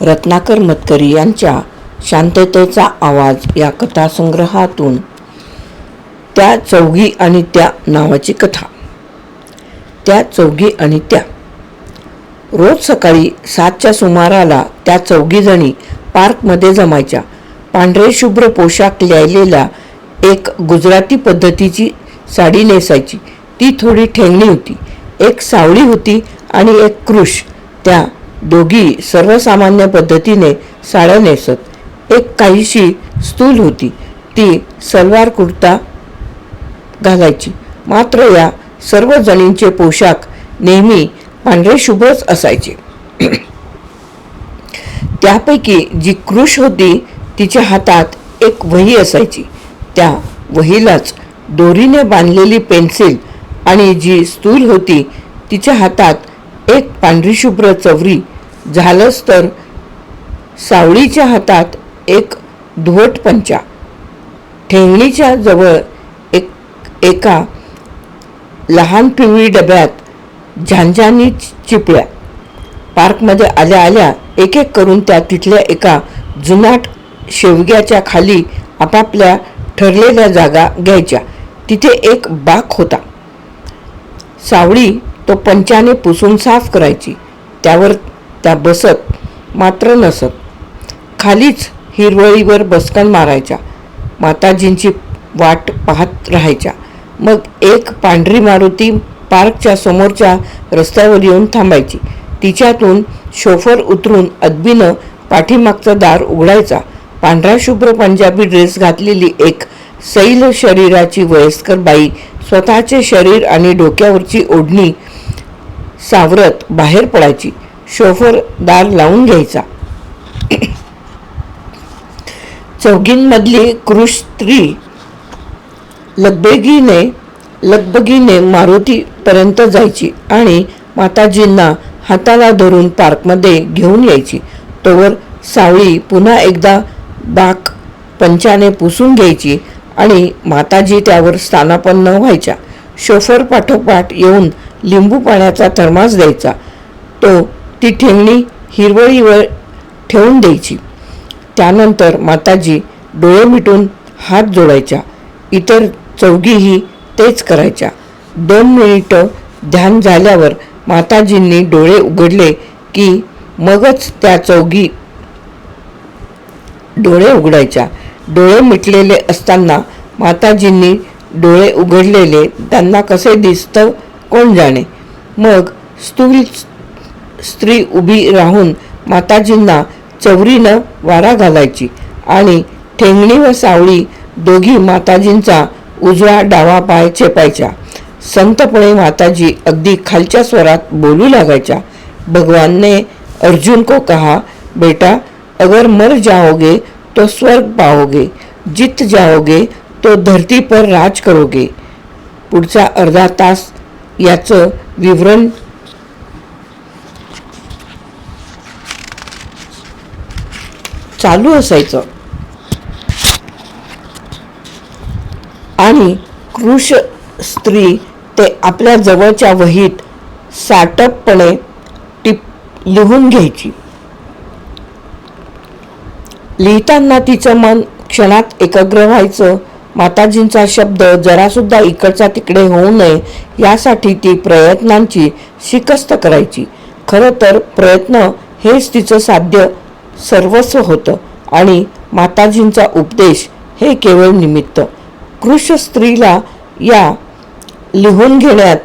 रत्नाकर मतकरी यांच्या शांततेचा आवाज या कथासंग्रहातून त्या चौघी आणि त्या नावाची कथा. त्या चौघी आणि त्या. रोज सकाळी सातच्या सुमाराला त्या चौघीजणी पार्कमध्ये जमायच्या. पांढरे शुभ्र पोशाख लिहिलेला एक गुजराती पद्धतीची साडी नेसायची. ती थोडी ठेंगणी होती. एक सावळी होती आणि एक कृष. त्या दोघी सर्वसामान्य पद्धतीने साड्या नेसत. एक काहीशी स्थूल होती. ती सलवार कुर्ता घालायची. मात्र या सर्व जणींचे पोशाख नेहमी पांढरे शुभ्रच असायचे. त्यापैकी जी कृष होती तिच्या हातात एक वही असायची. त्या वहीलाच दोरीने बांधलेली पेन्सिल आणि जी स्थूल होती तिच्या हातात एक पांढरी शुभ्र चवरी झालंच तर सावळीच्या हातात एक धुवट पंचा. ठेंगणीच्या जवळ एक एका लहान पिवळी डब्यात झांझानी चिपळ्या पार्कमध्ये आल्या आल्या एक एक करून त्या तिथल्या एका जुनाट शेवग्याच्या खाली आपापल्या ठरलेल्या जागा घ्यायच्या. तिथे एक बाक होता. सावळी तो पंचाने पुसून साफ करायची. त्यावर त्या बसत मात्र नसत. खालीच हिरवळीवर बसकन मारायच्या. माताजींची वाट पाहत राहायच्या. मग एक पांढरी मारुती पार्कच्या समोरच्या रस्त्यावर येऊन थांबायची. तिच्यातून शोफर उतरून अदबीनं पाठीमागचं दार उघडायचा. पांढरा शुभ्र पंजाबी ड्रेस घातलेली एक सैल शरीराची वयस्कर बाई स्वतःचे शरीर आणि डोक्यावरची ओढणी सावरत बाहेर पडायची. शोफर दार लावून घ्यायचा. चौघींमधली क्रुश स्त्री लगबगीने लगबगीने मारुतीपर्यंत जायची आणि माताजींना हाताला धरून पार्कमध्ये घेऊन यायची. तोवर सावळी पुन्हा एकदा बाक पंचाने पुसून घ्यायची आणि माताजी त्यावर स्थानापन्न व्हायच्या. शोफर पाठोपाठ येऊन लिंबू पाण्याचा थर्मास द्यायचा. तो ती ठेवणी हिरवळीवर ठेवून द्यायची. त्यानंतर माताजी डोळे मिटून हात जोडायच्या. इतर चौघीही तेच करायच्या. दोन मिनिटं ध्यान झाल्यावर माताजींनी डोळे उघडले की मगच त्या चौघी डोळे उघडायच्या. डोळे मिटलेले असताना माताजींनी डोळे उघडलेले. त्यांना कसे दिसतं? कोण जाणे? मग स्थूल स्त्री उभी राहून माताजींना चवरीनं वारा घालायची आणि ठेंगणी व सावळी दोघी माताजींचा उजवा डावा पाय चेपायच्या संतपणे माताजी अगदी खालच्या स्वरात बोलू लागायच्या. भगवान ने अर्जुन को कहा बेटा अगर मर जाओगे तो स्वर्ग पाओगे जीत जाओगे तो धरती पर राज करोगे. पुढचा अर्धा तास याचं विवरण चालू असायचं. आणि कृष स्त्री ते आपल्या जवळच्या वहीत साटपपणे टिप लिहून घ्यायची. लिहिताना तिचं मन क्षणात एकाग्र व्हायचं. माताजींचा शब्द जरासुद्धा इकडचा तिकडे होऊ नये यासाठी ती प्रयत्नांची शिकस्त करायची. खरं तर प्रयत्न हेच तिचं साध्य सर्वस्व होतं आणि माताजींचा उपदेश हे केवळ निमित्त. कृष स्त्रीला या लिहून घेण्यात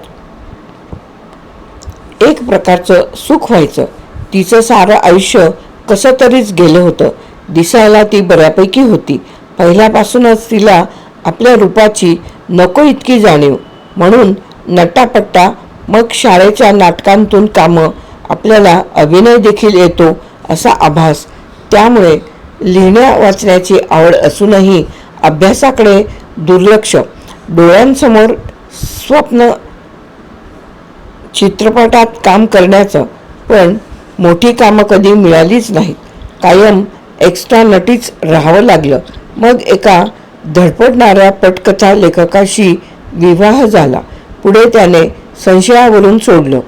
एक प्रकारचं सुख व्हायचं. तिचं सारं आयुष्य कसं तरीच गेलं होतं. दिसायला ती बऱ्यापैकी होती. पहिल्यापासूनच तिला आपल्या रूपाची नको इतकी जाणीव. म्हणून नट्टापट्टा मग शाळेच्या नाटकांतून कामं आपल्याला अभिनय देखील येतो असा आभास. त्यामुळे लिहिण्या वाचण्याची आवड असूनही अभ्यासाकडे दुर्लक्ष. डोळ्यांसमोर स्वप्न चित्रपटात काम करण्याचं पण मोठी कामं कधी मिळालीच नाहीत. कायम एक्स्ट्रा नटीच राहावं लागलं. मग एका धडपडणाऱ्या पटकथा लेखकाशी विवाह झाला. पुढे त्याने संशयावरून सोडलं.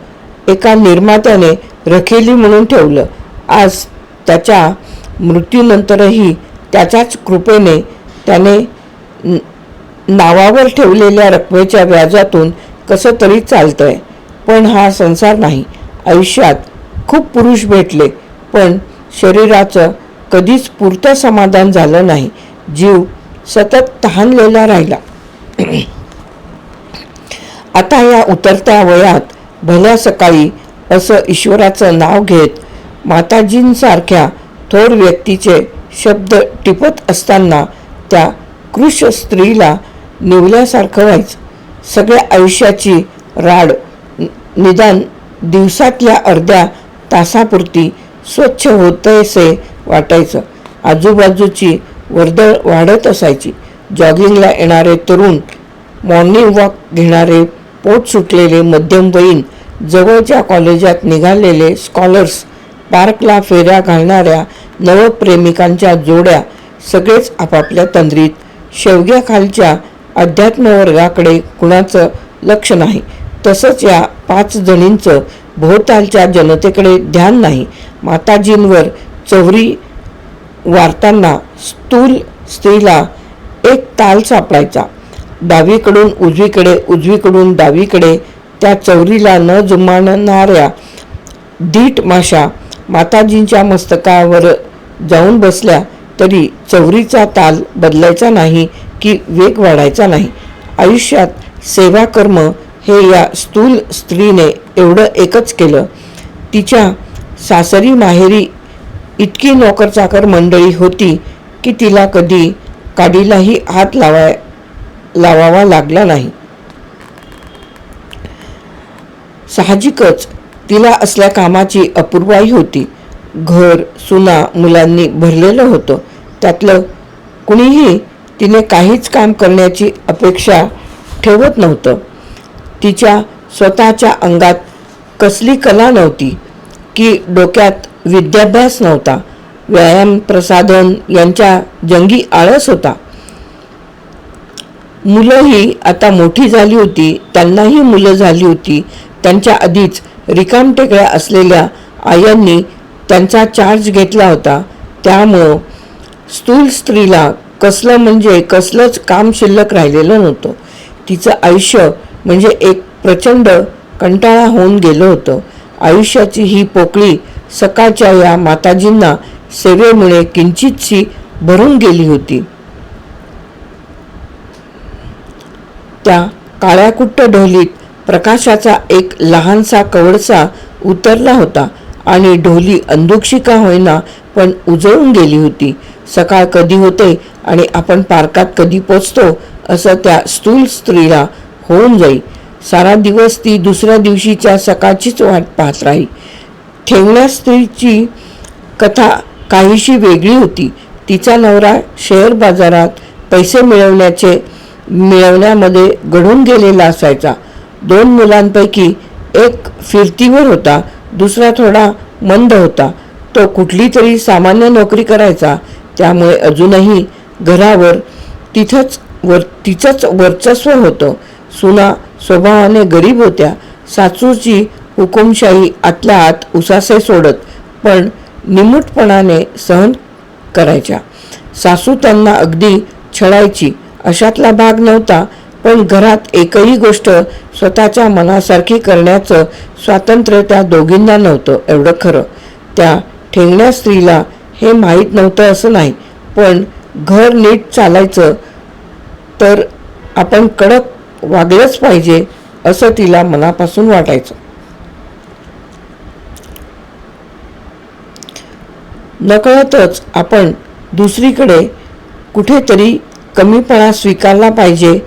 एका निर्मात्याने रखेली म्हणून ठेवलं. आज त्याच्या मृत्यूनंतरही त्याच्याच कृपेने त्याने नावावर ठेवलेल्या रकमेच्या व्याजातून कसं तरी चालतंय. पण हा संसार नाही. आयुष्यात खूप पुरुष भेटले पण शरीराचं कधीच पुरतं समाधान झालं नाही. जीव सतत तहानलेला राहिला. आता या उतरत्या वयात भल्या सकाळी असं ईश्वराचं नाव घेत माताजींसारख्या थोर व्यक्तीचे शब्द टिपत असताना त्या कृश स्त्रीला निवल्यासारखं व्हायचं. सगळ्या आयुष्याची राड निदान दिवसातल्या अर्ध्या तासापुरती स्वच्छ होतयसे वाटायचं. आजूबाजूची वर्दळ वाढत असायची. जॉगिंगला येणारे तरुण मॉर्निंग वॉक घेणारे पोट सुटलेले मध्यमवयीन जवळच्या कॉलेजात निघालेले स्कॉलर्स पार्कला फेऱ्या घालणाऱ्या नवप्रेमिकांच्या जोड्या सगळेच आपापल्या तंद्रीत शेवग्याखालच्या अध्यात्मवर्गाकडे कुणाचं लक्ष नाही. तसंच या पाच जणींचं भोवतालच्या जनतेकडे ध्यान नाही. माताजींवर चौरी वारताना स्थूल स्त्रीला एक ताल सापडायचा. डावीकडून उजवीकडे उजवीकडून डावीकडे त्या चौरीला न जुमानणाऱ्या दीट माशा माताजींच्या मस्तकावर जाऊन बसल्या तरी चौरीचा ताल बदलायचा नाही की वेग वाढायचा नाही. आयुष्यात सेवा कर्म हे या स्थूल स्त्रीने एवढं एकच केलं. तिच्या सासरी माहेरी इतकी नोकरचाकर मंडळी होती की तिला कधी काडीलाही हात लावाय लावावा लागला नाही. साहजिकच तिला असल्या कामाची अपूर्वाई होती. घर सुना मुलांनी भरलेलं होतं. त्यातलं कुणीही तिने काहीच काम करण्याची अपेक्षा ठेवत नव्हतं. तिच्या स्वतःच्या अंगात कसली कला नव्हती की डोक्यात विद्याभ्यास नव्हता. व्यायाम प्रसाधन यांच्या जंगी आळस होता. मुलंही आता मोठी झाली होती त्यांनाही मुलं झाली होती. त्यांच्या आधीच रिकामटेकड्या असलेल्या आयांनी त्यांचा चार्ज घेतला होता. त्यामुळं स्थूल स्त्रीला कसलं म्हणजे कसलंच काम शिल्लक राहिलेलं नव्हतं. तिचं आयुष्य म्हणजे एक प्रचंड कंटाळा होऊन गेलं होतं. आयुष्याची ही पोकळी सकाळच्या या माताजींना सेवेमुळे किंचितशी भरून गेली होती. त्या काळ्याकुट्ट ढोलीत प्रकाशाचा एक लहानसा कवडसा उतरला होता आणि ढोली अंधुक्षिका होईना पण उजळून गेली होती. सकाळ कधी होते आणि आपण पार्कात कधी पोचतो असं त्या स्थूल स्त्रीला होऊन जाई. सारा दिवस ती दुसऱ्या दिवशीच्या सकाळचीच वाट पाहत राही. ठेंगण्या स्त्रीची कथा काहीशी वेगळी होती. तिचा नवरा शेअर बाजारात पैसे मिळवण्याचे मिळवण्यामध्ये घडून गेलेला असायचा. दोन मुलांपैकी एक फिरतीवर होता दुसरा थोडा मंद होता. तो कुठली तरी सामान्य नोकरी करायचा त्यामुळे अजूनही घरावर तिथंच वर तिचंच वर्चस्व होतं. सुना स्वभावाने गरीब होत्या. सासूची हुकुमशाही आतल्या आत उसासे सोडत पण निमूटपणाने सहन करायच्या. सासू त्यांना अगदी छळायची अशातला भाग नव्हता पण घरात एकही गोष्ट स्वतःच्या मनासारखी करण्याचं स्वातंत्र्य त्या दोघींना नव्हतं एवढं खरं. त्या ठेंगण्या स्त्रीला हे माहीत नव्हतं असं नाही पण घर नीट चालायचं तर आपण कडक वागलंच पाहिजे असं तिला मनापासून वाटायचं. नकळतच आपण दुसरीकडे कुठेतरी कमीपणा स्वीकारला पाहिजे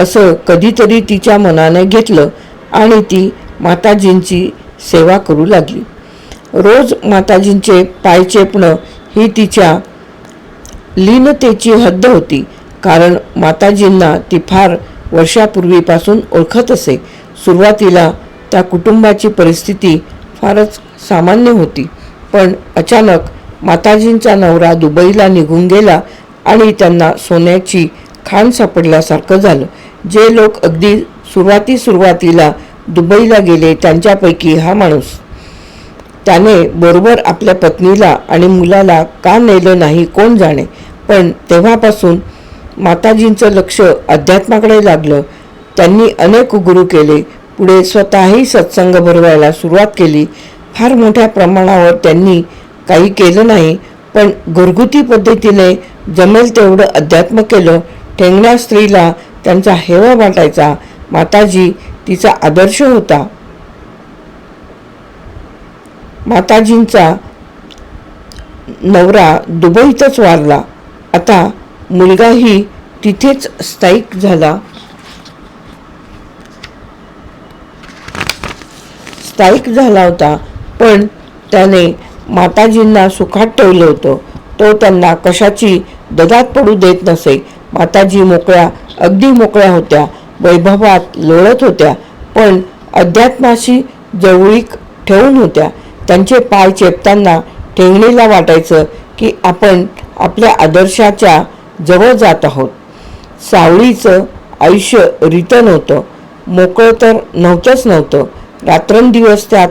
असं कधीतरी तिच्या मनाने घेतलं आणि ती माताजींची सेवा करू लागली. रोज माताजींचे पाय चेपणं ही तिच्या लीनतेची हद्द होती कारण माताजींना ती फार वर्षापूर्वीपासून ओळखत असे. सुरुवातीला त्या कुटुंबाची परिस्थिती फारच सामान्य होती पण अचानक माताजींचा नवरा दुबईला निघून गेला आणि त्यांना सोन्याची खाण सापडल्यासारखं झालं. जे लोक अगदी सुरुवाती सुरुवातीला दुबईला गेले त्यांच्यापैकी हा माणूस. त्याने बरोबर आपल्या पत्नीला आणि मुलाला का नेलं नाही कोण जाणे. पण तेव्हापासून माताजींचं लक्ष अध्यात्माकडे लागलं. त्यांनी अनेक गुरु केले. पुढे स्वतःही सत्संग भरवायला सुरुवात केली. फार मोठ्या प्रमाणावर त्यांनी काही केलं नाही पण घरगुती पद्धतीने जमेल तेवढं अध्यात्म केलं ठेंगण्या स्त्रीला त्यांचा हेवा वाटायचा माताजी तिचा आदर्श होता. माताजींचा नवरा दुबईतच वारला. आता मुलगाही तिथेच स्थायिक झाला. स्थायिक झाला होता पण त्याने माताजींना सुखात ठेवलं होतं. तो त्यांना कशाची दगात पडू देत नसे. माताजी मोकळ्या अगदी मोकळ्या होत्या. वैभवात लोळत होत्या. पण अध्यात्माशी जवळीक ठेवून होत्या. त्यांचे पाय चेपताना ठेंगणीला वाटायचं की आपण आपल्या आदर्शाच्या जवळ जात आहोत. सावळीचं आयुष्य रितं नव्हतं मोकळं तर नव्हतंच नव्हतं. रात्रंदिवस त्यात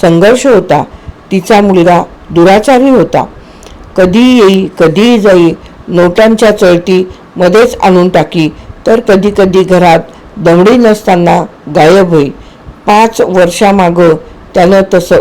संघर्ष होता. तिचा मुलगा दुराचारी होता. कधी येई कधी जाई नोटांच्या चळती मध्येच आणून टाकी. तर कधी कधी घरात दमडी नसताना गायब होई. पाच वर्षामागं त्यानं तसं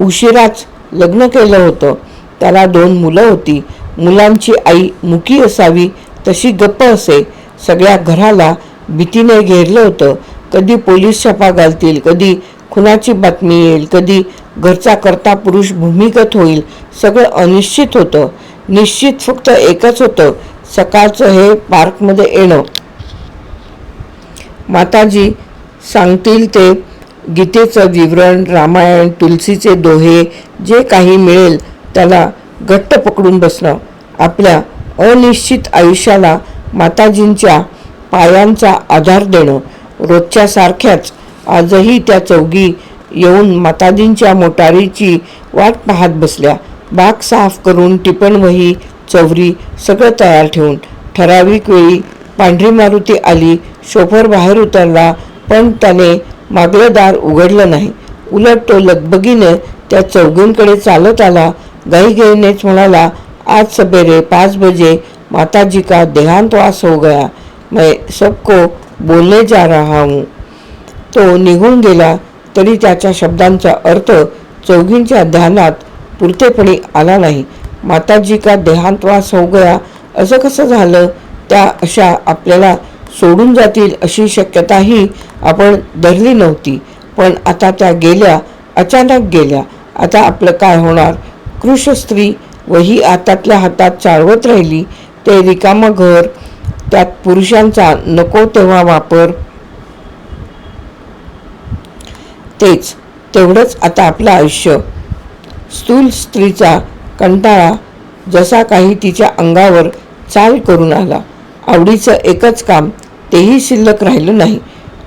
उशिराच लग्न केलं होतं. त्याला दोन मुलं होती. मुलांची आई मुकी असावी तशी गप्प असे. सगळ्या घराला भीतीने घेरलं होतं. कधी पोलीस छापा घालतील कधी खुनाची बातमी येईल कधी घरचा करता पुरुष भूमिगत होईल सगळं अनिश्चित होतं. निश्चित फक्त एकच होतं सकाळचं हे पार्कमध्ये येणं. माताजी सांगतील ते गीतेचं विवरण रामायण तुलसीचे दोहे जे काही मिळेल त्याला घट्ट पकडून बसणं. आपल्या अनिश्चित आयुष्याला माताजींच्या पायांचा आधार देणं. रोजच्या सारख्याच आजही त्या चौघी येऊन माताजींच्या मोटारीची वाट पाहत बसल्या. बाग साफ करून टिपण वही चौरी सगळं तयार ठेवून ठराविक वेळी पांढरी मारुती आली. शोफर बाहेर उतरला पण त्याने मागलं दार उघडलं नाही. उलट तो लगबगीने त्या चौघींकडे चालत आला. गाईगाईनेच म्हणाला आज सबेरे पाच बजे माताजी का देहांतवास हो गया? मैं सबको बोलने जा रहा हूँ. तो निघून गेला. तरी त्याच्या शब्दांचा अर्थ चौघींच्या ध्यानात पुरतेपणी आला नाही. माताजी का देहांतवास हो गया. असं कसं झालं? त्या अशा आपल्याला सोडून जातील अशी शक्यताही आपण धरली नव्हती. पण आता त्या गेल्या अचानक गेल्या. आता आपलं काय होणार? कृष स्त्री वही आतातल्या हातात चालवत राहिली. ते रिकामं घर त्यात पुरुषांचा नको तेव्हा वापर तेच तेवढंच आता आपलं आयुष्य. स्थूल स्त्रीचा कंटाळा जसा काही तिच्या अंगावर चाल करून आला. आवडीचं एकच काम तेही शिल्लक राहिलं नाही.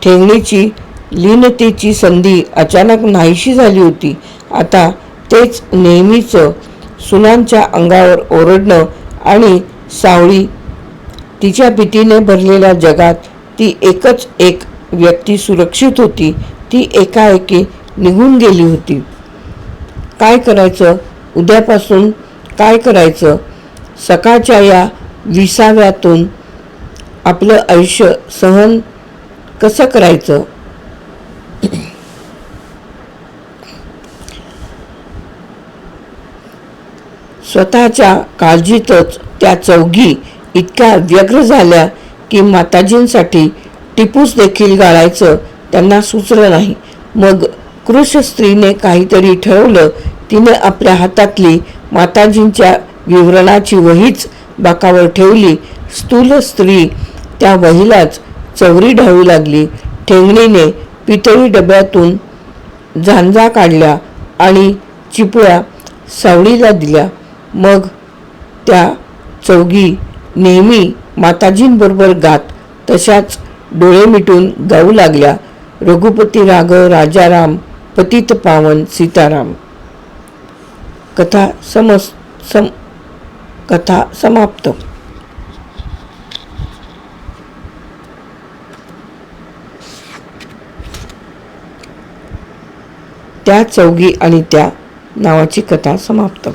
ठेंगणीची लीनतेची संधी अचानक नाहीशी झाली होती. आता तेच नेहमीचं सुनांच्या अंगावर ओरडणं आणि सावळी तिच्या भीतीने भरलेल्या जगात ती एकच एक व्यक्ती सुरक्षित होती. ती एकाएकी निघून गेली होती. काय करायचं? उद्यापासून काय करायचं? सकाळच्या या विसाव्यातून आपलं आयुष्य सहन कसं करायचं? स्वतःच्या काळजीतच त्या चौघी इतक्या व्यग्र झाल्या की माताजींसाठी टिपूस देखील गाळायचं त्यांना सुचलं नाही. मग कृष स्त्रीने काहीतरी ठरवलं. तिने आपल्या हातातली माताजींच्या विवरणाची वहीच बाकावर ठेवली. स्थूल स्त्री त्या वहीलाच चवरी ढाळू लागली. ठेंगणीने पितळी डब्यातून झांजा काढल्या आणि चिपळ्या सावळीला दिल्या. मग त्या चौघी नेहमी माताजींबरोबर गात तशाच डोळे मिटून गाऊ लागल्या. रघुपती राघव राजाराम पतित पावन सीताराम. कथा समस सम कथा समाप्त. त्या चौघी आणि त्या नावाची कथा समाप्त.